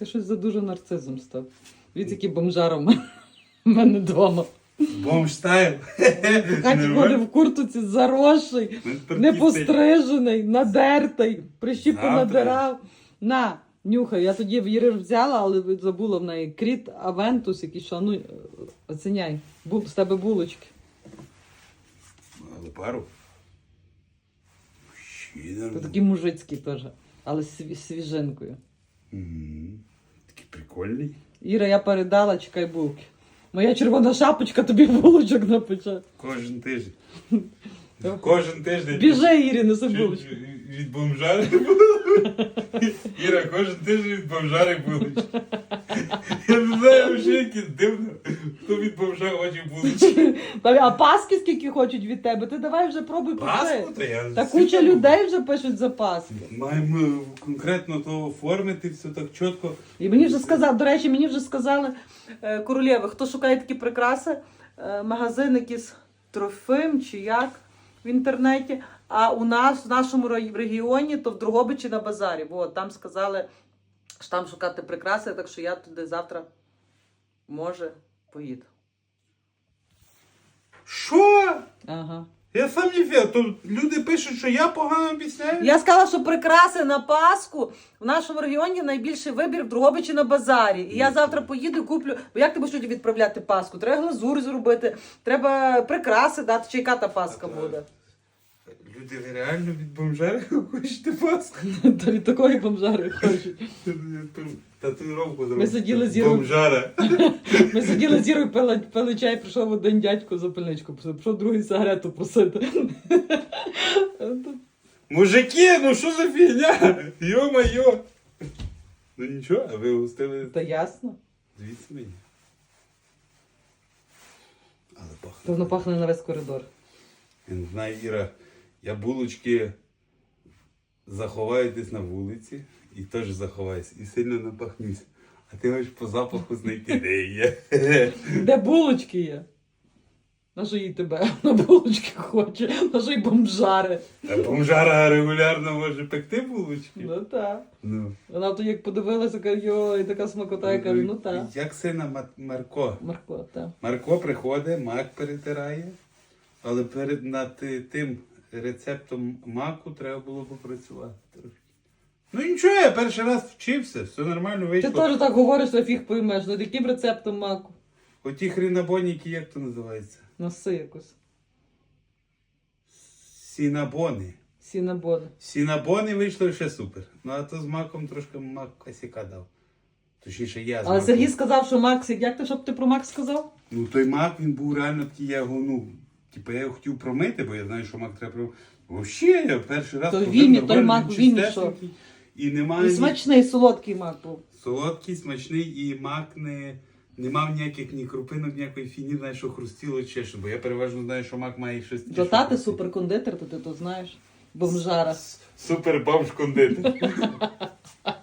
Ти щось за дуже нарцизом став. Від який бомжаром в мене вдома. Бомж стайл. Хаті ходить в куртуці заросший, не пострижений, надертий, прищіпу Завтра. надирав. На, нюхай, я тоді в Іри взяла, але забула в неї. Кріт Авентус, який що, ну, е, оціняй, Бу- з тебе булочки. Але пару. Нормально. такий мужицький теж, але з сві- свіжинкою. Мгм. Прикольний. Іра, я передала, чекай булки. Моя червона шапочка тобі булочок напече. Кожен тиждень. Кожен тиждень. Біжи, Ірі, неси Від- булочку. Від бомжари. Іра, кожен тиждень від бомжари булочки. Я не знаю, вже яке дивно, хто від бомжа хоче булочки. А паски скільки хочуть від тебе? Ти давай вже пробуй Паску, то я... Та куча людей вже пишуть за паски. Маємо конкретно то оформити, все так чітко. І мені вже сказав, до речі, мені вже сказали е, королєви, хто шукає такі прикраси, е, магазин якийсь Трофим чи як в інтернеті. А у нас в нашому регіоні, то в Другобичі на базарі. Бо там сказали, що там шукати прикраси, так що я туди завтра може поїду. Що? Ага. Я сам не фіг. То люди пишуть, що я погано обіцяю. Я сказала, що прикраси на Пасху в нашому регіоні найбільший вибір в Другобичі на базарі. І я завтра поїду куплю. Бо як ти будеш людям відправляти Пасху? Треба глазур зробити, треба прикраси дати, чи яка та Пасха буде. Люди, ви реально від бомжари хочете паску? Та від такої бомжари хочуть. Татуїровку зробити. Ми сиділи з Ірою. Бомжара. Ми сиділи з Ірою, пили, пили чай, прийшов один дядько за пильничку просити, прийшов другий сигарету просити. Мужики, ну що за фігня? Йо-майо. Ну нічого, а ви густили Та ясно. звідси мені. Але пахне. То воно пахне на весь коридор. Я не знаю, Іра, я булочки заховаю десь на вулиці і теж заховаюсь, і сильно напахнусь. А ти хочеш по запаху знайти, де є. Де булочки є? На що їй тебе? На булочки хоче, на що й бомжари. А бомжара регулярно може пекти булочки. Ну так. Ну. Вона то як подивилася, каже, йой, така смакота, я кажу, ну так. Як сина Марко? Марко, так. Марко приходить, мак перетирає, але перед над тим рецептом маку треба було попрацювати трохи. Ну нічого, я перший раз вчився, все нормально вийшло. Ти теж так говориш, що фіг поймеш, над яким рецептом маку? Оті хрінабоніки, як то називається? Носи якось. Сінабони. Сінабони. Сінабони вийшло ще супер. Ну а то з маком трошки мак косяка дав. Точніше, я з Але маком. Сергій сказав, що Макс, як ти, щоб ти про Макс сказав? Ну той мак він був реально такий, я його, ну, типу, я його хотів промити, бо я знаю, що мак треба промити. Взагалі, я перший раз То він, той нормально, мак, він чистесенький. І немає І ні- смачний, солодкий мак був. солодкий, смачний, і мак не, не мав ніяких ні крупинок, ніякої фіні, знаєш, що хрустіло чи що, бо я переважно знаю, що мак має щось. То тати суперкондитер, то ти то знаєш. Бомжара. Супер бомж кондитер.